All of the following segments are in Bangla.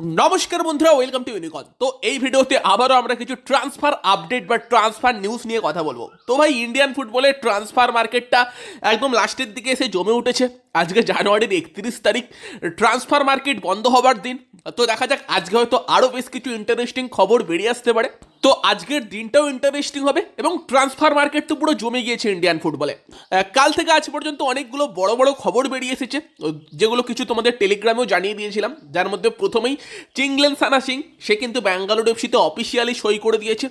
নমস্কার বন্ধুরা ওয়েলকাম টু ইউনিকন তো এই ভিডিওতে আবারও আমরা কিছু ট্রান্সফার আপডেট বা ট্রান্সফার নিউজ নিয়ে কথা বলব। তো ভাই ইন্ডিয়ান ফুটবলের ট্রান্সফার মার্কেটটা একদম লাস্টের দিকে এসে জমে উঠেছে। আজকে জানুয়ারির একত্রিশ তারিখ ট্রান্সফার মার্কেট বন্ধ হবার দিন। তো দেখা যাক, আজকে হয়তো আরও বেশ কিছু ইন্টারেস্টিং খবর বেরিয়ে আসতে পারে। তো আজকের দিনটাও ইন্টারেস্টিং হবে এবং ট্রান্সফার মার্কেট তো পুরো জমে গিয়েছে ইন্ডিয়ান ফুটবলে কাল থেকে আজ পর্যন্ত অনেকগুলো বড় বড় খবর বেরিয়ে এসেছে যেগুলো কিছু তোমাদের টেলিগ্রামেও জানিয়ে দিয়েছিলাম, যার মধ্যে প্রথমেই চিংলেন সানা সিং, সে কিন্তু ব্যাঙ্গালোর এফসিতে অফিসিয়ালি সই করে দিয়েছে।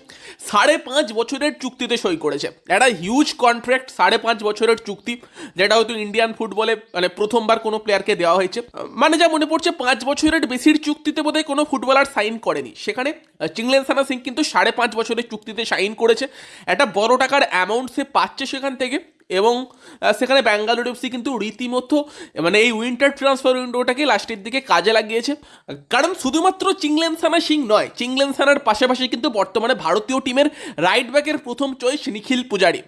সাড়ে পাঁচ বছরের চুক্তিতে সই করেছে। একটা হিউজ কন্ট্রাক্ট সাড়ে পাঁচ বছরের চুক্তি, যেটা হয়তো ইন্ডিয়ান ফুটবলে মানে প্রথমবার কোনো প্লেয়ারকে দেওয়া হয়েছে। মানে যা মনে পড়ছে, পাঁচ বছরের বেশির চুক্তিতে বোধহয় কোনো ফুটবলার সাইন করেনি। সেখানে চিংলেন সানা সিং কিন্তু সাড়ে পাঁচ বছরের চুক্তিতে সাইন করেছে। একটা বড় টাকার অ্যামাউন্ট সে পাচ্ছে সেখান থেকে এবং সেখানে ব্যাঙ্গালোর এফসি কিন্তু রীতিমতো মানে এই উইন্টার ট্রান্সফার উইন্ডোটাকে লাস্টের দিকে কাজে লাগিয়েছে। কারণ শুধুমাত্র চিংলেন সানা সিং নয় চিংলেন সানার পাশাপাশি কিন্তু বর্তমানে ভারতীয় টিমের রাইট ব্যাকের প্রথম চয়েস নিখিল পূজারি।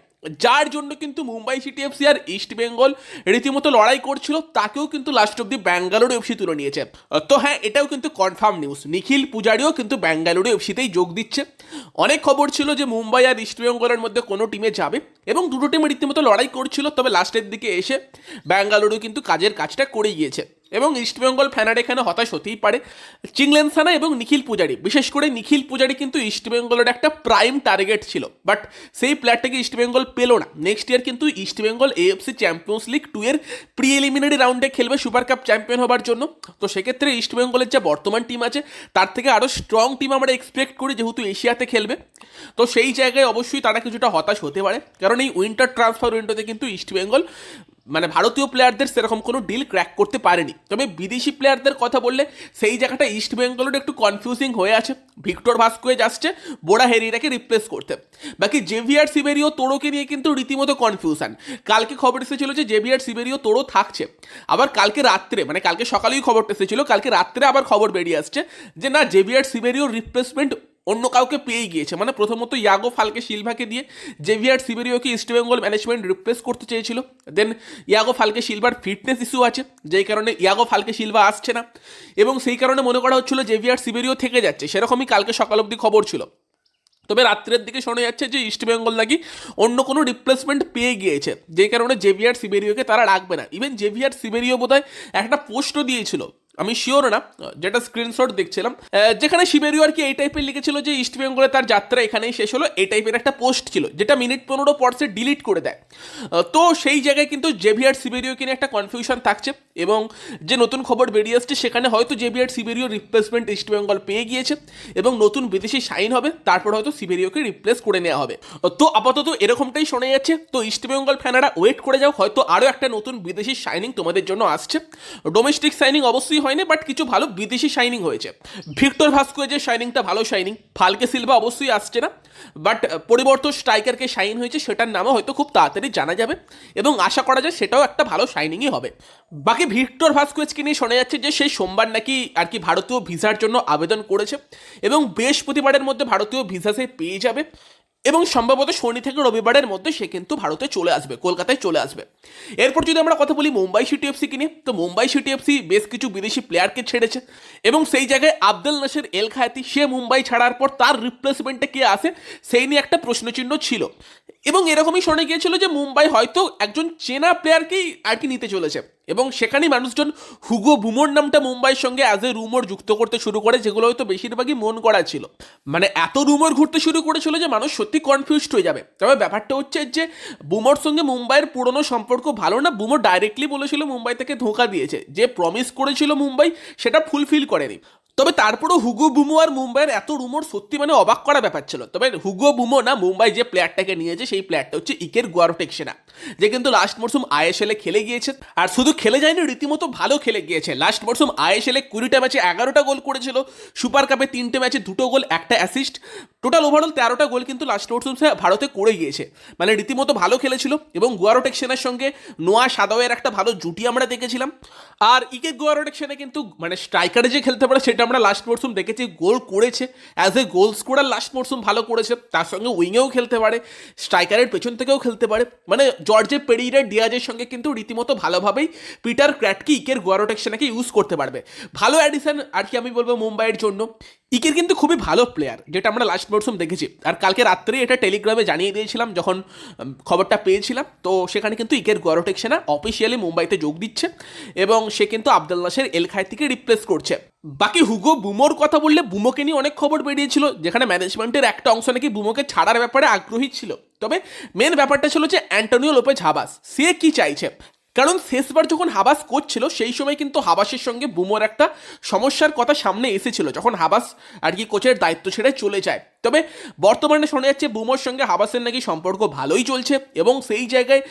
যার জন্য কিন্তু মুম্বাই সিটি এফসি আর ইস্ট বেঙ্গল রীতিমতো লড়াই করছিল, তাকেও কিন্তু লাস্ট অব্দি ব্যাঙ্গালোর এফসি তুলে নিয়েছে। তো হ্যাঁ এটাও কিন্তু কনফার্ম নিউজ নিখিল পূজারিও কিন্তু ব্যাঙ্গালুরু এফসিতেই যোগ দিচ্ছে। অনেক খবর ছিল যে মুম্বাই আর ইস্ট বেঙ্গলের মধ্যে কোনো টিমে যাবে এবং দুটো টিমে রীতিমতো লড়াই করছিল, তবে লাস্টের দিকে এসে ব্যাঙ্গালুরু কিন্তু কাজের কাজটা করে গিয়েছে। এবং ইস্টবেঙ্গল ফ্যানার এখানে হতাশ হতেই পারে। চিংলেন সানা এবং নিখিল পূজারি বিশেষ করে নিখিল পূজারি কিন্তু ইস্টবেঙ্গলের একটা প্রাইম টার্গেট ছিল। বাট সেই প্লেয়ারটাকে ইস্টবেঙ্গল পেল না। নেক্সট ইয়ার কিন্তু East Bengal AFC Champions League two এর প্রি এলিমিনারি রাউন্ডে খেলবে সুপার কাপ চ্যাম্পিয়ন হবার জন্য। তো সেক্ষেত্রে ইস্টবেঙ্গলের যে বর্তমান টিম আছে, তার থেকে আরও স্ট্রং টিম আমরা এক্সপেক্ট করি যেহেতু এশিয়াতে খেলবে। তো সেই জায়গায় অবশ্যই তারা কিছুটা হতাশ হতে পারে। কারণ এই উইন্টার ট্রান্সফার উইন্ডোতে কিন্তু ইস্টবেঙ্গল মানে ভারতীয় প্লেয়ারদের সেরকম কোনো ডিল ক্র্যাক করতে পারেনি। তবে বিদেশি প্লেয়ারদের কথা বললে সেই জায়গাটা ইস্ট বেঙ্গলের একটু কনফিউজিং হয়ে আছে। ভিক্টর ভাস্কোয়েজ আসছে বোড়া হেরিরাকে রিপ্লেস করতে। বাকি জেভিয়ার সিবেরিও তোড়োকে নিয়ে কিন্তু রীতিমতো কনফিউশন কালকে খবর এসেছিল যে জেভিয়ার সিবেরিও তোড়ো থাকছে। আবার কালকে রাত্রে মানে কালকে সকালেই খবরটা এসেছিল, কালকে রাত্রে আবার খবর বেরিয়ে আসছে যে না জেভিয়ার সিবেরিও রিপ্লেসমেন্ট অন্য কাউকে পেয়ে গিয়েছে। মানে প্রথমত ইয়াগো ফালকে সিলভাকে দিয়ে জেভিয়ার সিবেরিওকে ইস্টবেঙ্গল ম্যানেজমেন্ট রিপ্লেস করতে চেয়েছিল। দেন ইয়াগো ফালকে সিলভার ফিটনেস ইস্যু আছে, যেই কারণে ইয়াগো ফালকে সিলভা আসছে না। এবং সেই কারণে মনে করা হচ্ছিল জেভিয়ার সিবেরিও থেকে যাচ্ছে, সেরকমই কালকে সকাল অবধি খবর ছিল। তবে রাত্রের দিকে শোনা যাচ্ছে যে ইস্টবেঙ্গল নাকি অন্য কোনো রিপ্লেসমেন্ট পেয়ে গিয়েছে যে কারণে জেভিয়ার সিবেরিওকে তারা রাখবে না। ইভেন জেভিয়ার সিবেরিও বোধহয় একটা পোস্টও দিয়েছিল। আমি শিওর না, যেটা স্ক্রিনশট দেখছিলাম যেখানে শিবেরিও আর কি এই টাইপের লিখেছিল যে ইস্ট বেঙ্গলে তার যাত্রা এখানেই শেষ হলো, এই টাইপের একটা পোস্ট ছিল, যেটা মিনিট পনেরো পর সে ডিলিট করে দেয়। তো সেই জায়গায় কিন্তু জেভিয়ার সিবেরিওকে নিয়ে একটা কনফিউশন থাকছে এবং যে নতুন খবর বেরিয়ে আসছে, সেখানে হয়তো Xavier Siverio replacement East Bengal পেয়ে গিয়েছে এবং নতুন বিদেশি সাইন হবে, তারপর হয়তো সিবেরিওকে রিপ্লেস করে নেওয়া হবে। তো আপাতত এরকমটাই শোনা যাচ্ছে, তো ইস্ট বেঙ্গল ফ্যানারা ওয়েট করে যাও, হয়তো আরও একটা নতুন বিদেশি সাইনিং তোমাদের জন্য আসছে। ডোমেস্টিক সাইনিং অবশ্যই হয়নি বাট কিছু ভালো বিদেশি শাইনিং হয়েছে। ভিক্টর ভাস্কোয়েজের শাইনিংটা ভালো শাইনিং ফালকে সিলভা অবশ্যই আসছে না বাট পরিবর্তন স্ট্রাইকারকে শাইন হয়েছে, সেটার নামও হয়তো খুব তাড়াতাড়ি জানা যাবে, এবং আশা করা যায় সেটাও একটা ভালো শাইনিংই হবে। বাকি ভিক্টর ভাস্কোয়েজকে নিয়ে শোনা যাচ্ছে যে সেই সোমবার নাকি আর কি ভারতীয় ভিসার জন্য আবেদন করেছে, এবং বৃহস্পতিবারের মধ্যে ভারতীয় ভিসা সে পেয়ে যাবে এবং সম্ভবত শনি থেকে রবিবারের মধ্যে সে কিন্তু ভারতে চলে আসবে, কলকাতায় চলে আসবে। এরপর যদি আমরা কথা বলি মুম্বাই সিটি এফসিকে নিয়ে, তো মুম্বাই সিটি এফসি বেশ কিছু বিদেশি প্লেয়ারকে ছেড়েছে এবং সেই জায়গায় আব্দুল নাসের এল খায়াতি সে মুম্বাই ছাড়ার পর তার রিপ্লেসমেন্টে কে আসে, সেই নিয়ে একটা প্রশ্নচিহ্ন ছিল। এবং এরকমই শোনা গিয়েছিল যে মুম্বাই হয়তো একজন চেনা প্লেয়ারকেই আর কি নিতে চলেছে। এবং সেখানেই মানুষজন হুগো বুমোর নামটা মুম্বাইয়ের সঙ্গে অ্যাজ এ রুমোর যুক্ত করতে শুরু করে, যেগুলো হয়তো বেশিরভাগই মন করা ছিল। মানে এত রুমোর ঘুরতে শুরু করেছিল যে মানুষ সত্যি কনফিউজড হয়ে যাবে। তবে ব্যাপারটা হচ্ছে যে বুমোর সঙ্গে মুম্বাইয়ের পুরনো সম্পর্ক ভালো না বুমো ডাইরেক্টলি বলেছিল মুম্বাই থেকে ধোঁকা দিয়েছে। যে প্রমিস করেছিল মুম্বাই, সেটা ফুলফিল করেনি। তবে তারপরেও হুগো বুমো আর মুম্বাইয়ের এত রুমোর সত্যি মানে অবাক করা ব্যাপার ছিল। তবে হুগো বুমো না, মুম্বাই যে প্লেয়ারটাকে নিয়েছে, সেই প্লেয়ারটা হচ্ছে ইকের গোয়ারোটেকসেনা যে কিন্তু লাস্ট মরসুম আইএসএল খেলে গিয়েছে। আর শুধু খেলে যায়নি, রীতিমতো ভালো খেলে গিয়েছে। লাস্ট মরসুম আইএসএল কুড়িটা ম্যাচে এগারোটা গোল করেছিল। সুপার কাপে তিনটে ম্যাচে দুটো গোল, একটা অ্যাসিস্ট টোটাল ওভারঅল তেরোটা গোল কিন্তু লাস্ট মরসুম সে ভারতে করে গিয়েছে। মানে রীতিমতো ভালো খেলেছিল এবং গোয়ারোটেকসেনার সঙ্গে নোয়া সাদাওয়ের একটা ভালো জুটি আমরা দেখেছিলাম। আর ইকে গোয়ারোটেকসেনে কিন্তু মানে স্ট্রাইকারে যে খেলতে পারে সেটাও আমরা লাস্ট মরসুম দেখেছি, গোল করেছে as a goal scorer last মরসুম ভালো করেছে, তার সঙ্গে উইংয়েও খেলতে পারে স্ট্রাইকারের পেছন থেকেও খেলতে পারে মানে জর্জে পেরিরা ডিয়াজের সঙ্গে কিন্তু রীতিমতো ভালোভাবেই পিটার ক্র্যাটকি, ইকের গোয়ারোটেকশনাকে ইউজ করতে পারবে। ভালো অ্যাডিশন আর কি আমি বলব মুম্বাইয়ের জন্য। ইকের কিন্তু খুবই ভালো প্লেয়ার যেটা আমরা লাস্ট মরসুম দেখেছি। আর কালকে রাত্রে এটা টেলিগ্রামে জানিয়ে দিয়েছিলাম, যখন খবরটা পেয়েছিলাম। তো সেখানে কিন্তু ইকের গোয়ারোটেকশনা অফিসিয়ালি মুম্বাইতে যোগ দিচ্ছে এবং সে কিন্তু আব্দুল নাসের এল খায়তিকে রিপ্লেস করছে। বাকি হুগো বুমোর কথা বললে বুমোকে নিয়ে অনেক খবর বেরিয়েছিল। যেখানে ম্যানেজমেন্টের একটা অংশ নাকি বুমোকে ছাড়ার ব্যাপারে আগ্রহী ছিল। তবে মেন ব্যাপারটা ছিল যে অ্যান্টোনিও লোপেজ হাবাস সে কি চাইছে? কারণ শেষবার যখন হাবাস কোচ ছিল সেই সময় কিন্তু হাবাসের সঙ্গে বুমোর একটা সমস্যার কথা সামনে এসেছিল। যখন হাবাস আর কি কোচের দায়িত্ব ছেড়ে চলে যায়। তবে বর্তমানে শোনা যাচ্ছে বুমোর সঙ্গে হাবাসের নাকি সম্পর্ক ভালোই চলছে এবং সেই জায়গায়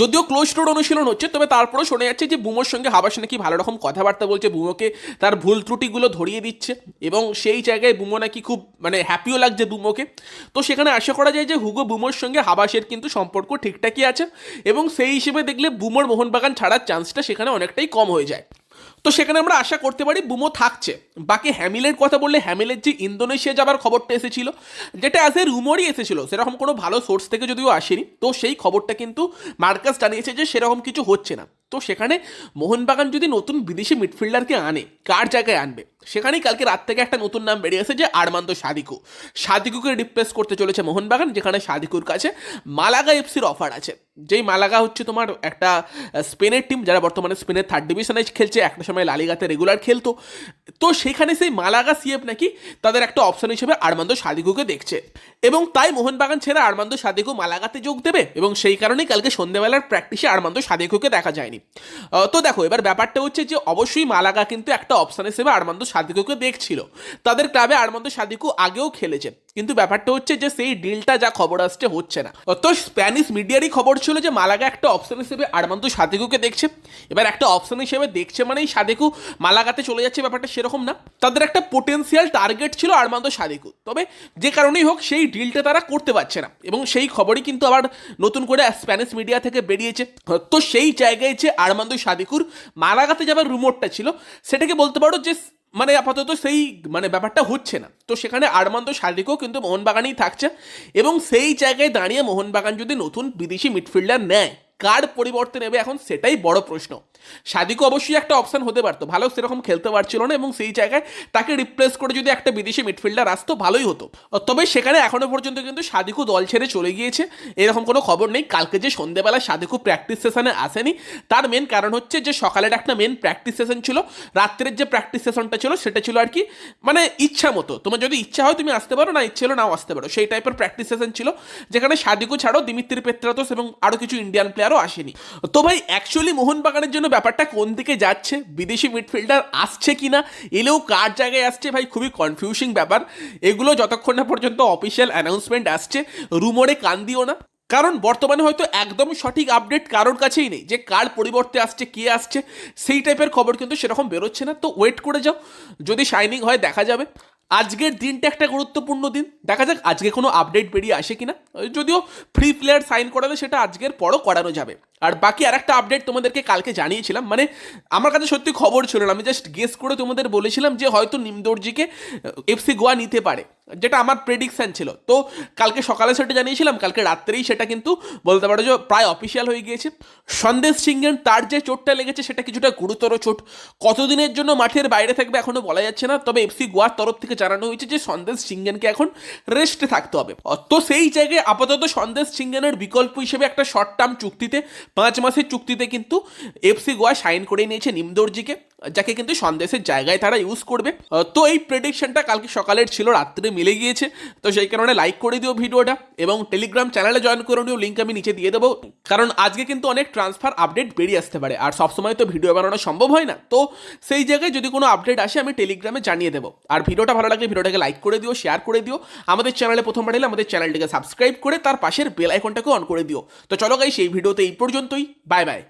যদিও ক্লোজ ডোর অনুশীলন হচ্ছে, তবে তারপরেও শোনা যাচ্ছে যে বুমোর সঙ্গে হাবাস নাকি ভালো রকম কথাবার্তা বলছে। বুমোকে তার ভুল ত্রুটিগুলো ধরিয়ে দিচ্ছে এবং সেই জায়গায় বুমো নাকি খুব মানে হ্যাপিও লাগছে বুমোকে। তো সেখানে আশা করা যায় যে হুগো বুমোর সঙ্গে হাবাসের কিন্তু সম্পর্ক ঠিকঠাকই আছে এবং সেই হিসেবে দেখলে বুমোর মোহনবাগান ছাড়ার চান্সটা সেখানে অনেকটাই কম হয়ে যায়। তো সেখানে আমরা আশা করতে পারি বুমো থাকছে। বাকি হ্যামিলের কথা বললে হ্যামিলের যে ইন্দোনেশিয়া যাবার খবরটা এসেছিল, যেটা অ্যাজ এ রুমরই এসেছিল, সেরকম কোনো ভালো সোর্স থেকে যদিও আসেনি, তো সেই খবরটা কিন্তু মার্কাস জানিয়েছে যে সেরকম কিছু হচ্ছে না। তো সেখানে মোহনবাগান যদি নতুন বিদেশি মিডফিল্ডারকে আনে, কার জায়গায় আনবে? সেখানেই কালকে রাত থেকে একটা নতুন নাম বেরিয়ে এসেছে আরমান্দ সাদিকু। সাদিকুকে রিপ্লেস করতে চলেছে মোহনবাগান, যেখানে সাদিকুর কাছে মালাগা এফসির অফার আছে। যেই মালাগা হচ্ছে তোমার একটা স্পেনের টিম যারা বর্তমানে স্পেনের থার্ড ডিভিশনে খেলছে, একটা সময় লালিগাতে রেগুলার খেলতো। তো সেখানে সেই মালাগা সিএফ নাকি তাদের একটা অপশন হিসেবে আরমান্দ সাদিকুকে দেখছে। এবং তাই মোহনবাগান ছেড়ে আরমান্দ সাদিকু মালাগাতে যোগ দেবে, এবং সেই কারণেই কালকে সন্ধ্যেবেলার প্র্যাকটিসে আরমান্দ সাদিকুকে দেখা যায়নি। তো দেখো, এবার ব্যাপারটা হচ্ছে যে অবশ্যই মালাগা কিন্তু একটা অপশান হিসেবে আরমান্দ সাদিকুকে দেখছিল। তাদের ক্লাবে আরমান্দ সাদিকু আগেও খেলেছে কিন্তু ব্যাপারটা হচ্ছে যে সেই ডিলটা যা খবর আসছে হচ্ছে না। তো স্প্যানিশ মিডিয়ারই খবর ছিল যে মালাগা একটা অপশন হিসেবে আরমান্দ সাদিকুকে দেখছে। এবার একটা অপশন হিসেবে দেখছে মানেই সাদিকু মালাগাতে চলে যাচ্ছে, ব্যাপারটা সেরকম না। তাদের একটা পোটেন্সিয়াল টার্গেট ছিল আরমান্দ সাদিকু। তবে যে কারণেই হোক সেই ডিলটা তারা করতে পারছে না। এবং সেই খবরই কিন্তু আবার নতুন করে স্প্যানিশ মিডিয়া থেকে বেরিয়েছে। তো সেই জায়গায় যে আরমান্দ সাদিকুর মালাগাতে যাবার রুমোরটা ছিল, সেটাকে বলতে পারো যে মানে আপাতত সেই মানে ব্যাপারটা হচ্ছে না। তো সেখানে আরমান্দ শারীরিকও কিন্তু মোহনবাগানেই থাকছে এবং সেই জায়গায় দাঁড়িয়ে মোহনবাগান যদি নতুন বিদেশি মিডফিল্ডার নেয় কার পরিবর্তে নেবে এখন সেটাই বড় প্রশ্ন। সাদিকু অবশ্যই একটা অপশন হতে পারতো, ভালো সেরকম খেলতে পারছিল না এবং সেই জায়গায় তাকে রিপ্লেস করে যদি একটা বিদেশি মিডফিল্ডার আসতো, ভালোই হতো। তবে সেখানে এখনও পর্যন্ত কিন্তু সাদিকু দল ছেড়ে চলে গিয়েছে, এরকম কোনো খবর নেই। কালকে যে সন্ধ্যেবেলা সাদিকু প্র্যাকটিস সেশনে আসেনি, তার মেন কারণ হচ্ছে যে সকালের একটা মেন প্র্যাকটিস সেশন ছিল, রাত্রের যে প্র্যাকটিস সেশনটা ছিল, সেটা ছিল আর কি মানে ইচ্ছা মতো। তোমার যদি ইচ্ছা হয় তুমি আসতে পারো, না ইচ্ছে হলো নাও আসতে পারো। সেই টাইপের প্র্যাকটিস সেশন ছিল, যেখানে সাদিকু ছাড়াও দিমিত্রি পেত্রাতোস এবং আরও কিছু ইন্ডিয়ান প্লেয়ারও আসেনি। তো ভাই অ্যাকচুয়ালি মোহনবাগানের জন্য ব্যাপারটা কোন দিকে যাচ্ছে? বিদেশি মিডফিল্ডার আসছে কি না এলেও কার জায়গায় আসছে? ভাই, খুবই কনফিউজিং ব্যাপার। এগুলো যতক্ষণ না পর্যন্ত অফিসিয়াল অ্যানাউন্সমেন্ট আসছে রুমোরে কান দিও না। কারণ বর্তমানে হয়তো একদম সঠিক আপডেট কারোর কাছেই নেই। যে কার পরিবর্তে আসছে, কে আসছে, সেই টাইপের খবর কিন্তু সেরকম বেরোচ্ছে না। তো ওয়েট করে যাও। যদি শাইনিং হয়, দেখা যাবে। আজকের দিনটা একটা গুরুত্বপূর্ণ দিন। দেখা যাক, আজকে কোনো আপডেট বেরিয়ে আসে কিনা। যদিও ফ্রি প্লেয়ার সাইন করালে সেটা আজকের পরও করানো যাবে। আর বাকি আর একটা আপডেট তোমাদেরকে কালকে জানিয়েছিলাম। মানে আমার কাছে সত্যি খবর ছিল না, আমি জাস্ট গেস করে তোমাদের বলেছিলাম যে হয়তো নিমদর্জিকে এফসি গোয়া নিতে পারে। যেটা আমার প্রেডিকশান ছিল। তো কালকে সকালে সেটা জানিয়েছিলাম, কালকে রাত্রেই সেটা কিন্তু বলতে পারো যে প্রায় অফিসিয়াল হয়ে গিয়েছে। সন্দেশ সিংহের তার যে চোটটা লেগেছে সেটা কিছুটা গুরুতর চোট। কতদিনের জন্য মাঠের বাইরে থাকবে এখনও বলা যাচ্ছে না, তবে এফসি গোয়ার তরফ থেকে জানানো হয়েছে যে সন্দেশ সিংহেনকে এখন রেস্টে থাকতে হবে। তো সেই জায়গায় আপাতত সন্দেশ সিংহেনের বিকল্প হিসেবে একটা শর্ট টার্ম চুক্তিতে, পাঁচ মাসের চুক্তিতে কিন্তু এফসি গোয়া সাইন করে নিয়েছে নিমদর্জিকে। যাকে কিন্তু সন্দেশের জায়গায় তারা ইউজ করবে। তো এই প্রেডিকশনটা কালকে সকালের ছিল, রাত্রে মিলে গিয়েছে। তো সেই কারণে লাইক করে দিও ভিডিওটা এবং টেলিগ্রাম চ্যানেলে জয়েন করে নিও লিঙ্ক আমি নিচে দিয়ে দেবো। কারণ আজকে কিন্তু অনেক ট্রান্সফার আপডেট বেরিয়ে আসতে পারে, আর সবসময় তো ভিডিও বানানো সম্ভব হয় না। তো সেই জায়গায় যদি কোনো আপডেট আসে, আমি টেলিগ্রামে জানিয়ে দেবো। আর ভিডিওটা ভালো লাগলে ভিডিওটাকে লাইক করে দিও শেয়ার করে দিও। আমাদের চ্যানেলে প্রথম এলে আমাদের চ্যানেলটিকে সাবস্ক্রাইব করে তার পাশের বেল আইকনটাকে অন করে দিও। তো চলো গাই সেই ভিডিওতে এই পর্যন্তই। Bye bye